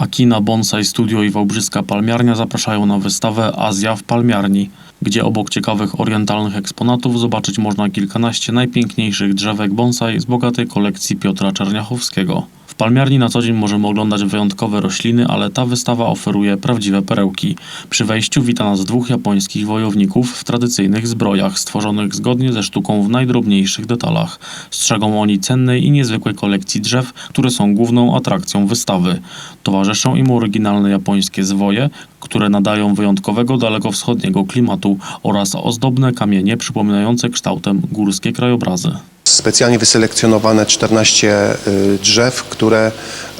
Akina Bonsai Studio i Wałbrzyska Palmiarnia zapraszają na wystawę Azja w Palmiarni, gdzie obok ciekawych orientalnych eksponatów zobaczyć można kilkanaście najpiękniejszych drzewek bonsai z bogatej kolekcji Piotra Czerniachowskiego. Palmiarni na co dzień możemy oglądać wyjątkowe rośliny, ale ta wystawa oferuje prawdziwe perełki. Przy wejściu wita nas dwóch japońskich wojowników w tradycyjnych zbrojach, stworzonych zgodnie ze sztuką w najdrobniejszych detalach. Strzegą oni cennej i niezwykłej kolekcji drzew, które są główną atrakcją wystawy. Towarzyszą im oryginalne japońskie zwoje, które nadają wyjątkowego dalekowschodniego klimatu oraz ozdobne kamienie przypominające kształtem górskie krajobrazy. Specjalnie wyselekcjonowane 14 y, drzew, które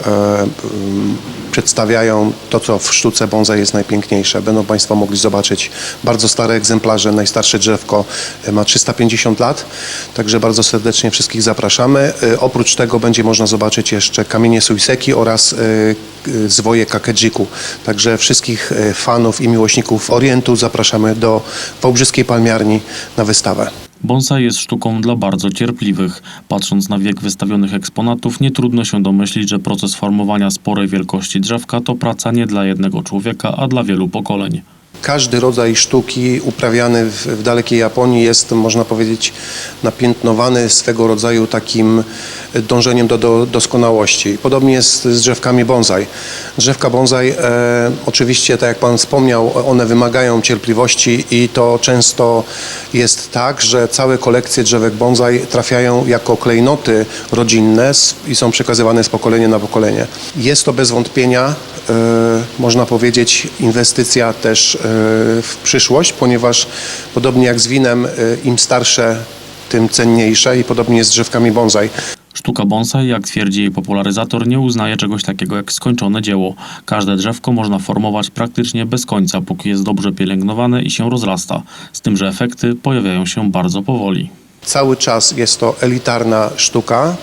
e, przedstawiają to, co w sztuce bonsai jest najpiękniejsze. Będą Państwo mogli zobaczyć bardzo stare egzemplarze. Najstarsze drzewko y, ma 350 lat, także bardzo serdecznie wszystkich zapraszamy. Oprócz tego będzie można zobaczyć jeszcze kamienie suiseki oraz zwoje kakejiku. Także wszystkich fanów i miłośników Orientu zapraszamy do Wałbrzyskiej Palmiarni na wystawę. Bonsai jest sztuką dla bardzo cierpliwych. Patrząc na wiek wystawionych eksponatów, nie trudno się domyślić, że proces formowania sporej wielkości drzewka to praca nie dla jednego człowieka, a dla wielu pokoleń. Każdy rodzaj sztuki uprawiany w, w dalekiej Japonii jest, można powiedzieć, napiętnowany swego rodzaju takim dążeniem do, do doskonałości. Podobnie jest z drzewkami bonsai. Drzewka bonsai, e, oczywiście, tak jak Pan wspomniał, one wymagają cierpliwości i to często jest tak, że całe kolekcje drzewek bonsai trafiają jako klejnoty rodzinne i są przekazywane z pokolenia na pokolenie. Jest to bez wątpienia, e, można powiedzieć, inwestycja też e, w przyszłość, ponieważ podobnie jak z winem, e, im starsze, tym cenniejsze i podobnie jest z drzewkami bonsai. Sztuka bonsai, jak twierdzi jej popularyzator, nie uznaje czegoś takiego jak skończone dzieło. Każde drzewko można formować praktycznie bez końca, póki jest dobrze pielęgnowane i się rozrasta, z tym, że efekty pojawiają się bardzo powoli. Cały czas jest to elitarna sztuka.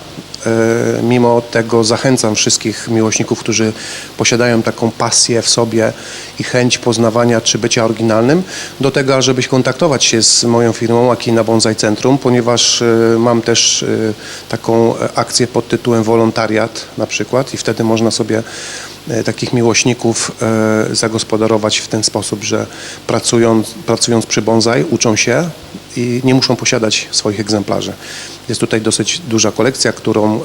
E, Mimo tego zachęcam wszystkich miłośników, którzy posiadają taką pasję w sobie i chęć poznawania czy bycia oryginalnym, do tego, żeby kontaktować się z moją firmą Akina Bonsai Centrum, ponieważ e, mam też e, taką akcję pod tytułem wolontariat na przykład i wtedy można sobie takich miłośników zagospodarować w ten sposób, że pracując, pracując przy bonsai uczą się i nie muszą posiadać swoich egzemplarzy. Jest tutaj dosyć duża kolekcja, którą, e,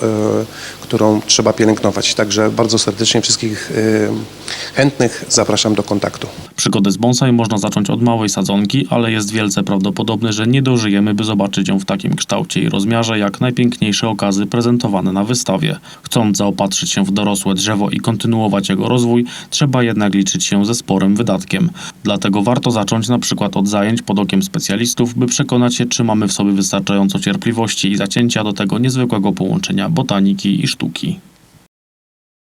którą trzeba pielęgnować. Także bardzo serdecznie wszystkich e, chętnych zapraszam do kontaktu. Przygodę z bonsai można zacząć od małej sadzonki, ale jest wielce prawdopodobne, że nie dożyjemy, by zobaczyć ją w takim kształcie i rozmiarze, jak najpiękniejsze okazy prezentowane na wystawie. Chcąc zaopatrzyć się w dorosłe drzewo i kontynuować jego rozwój, trzeba jednak liczyć się ze sporym wydatkiem. Dlatego warto zacząć na przykład od zajęć pod okiem specjalistów, by przekonać się, czy mamy w sobie wystarczająco cierpliwości i zacięcia do tego niezwykłego połączenia botaniki i sztuki.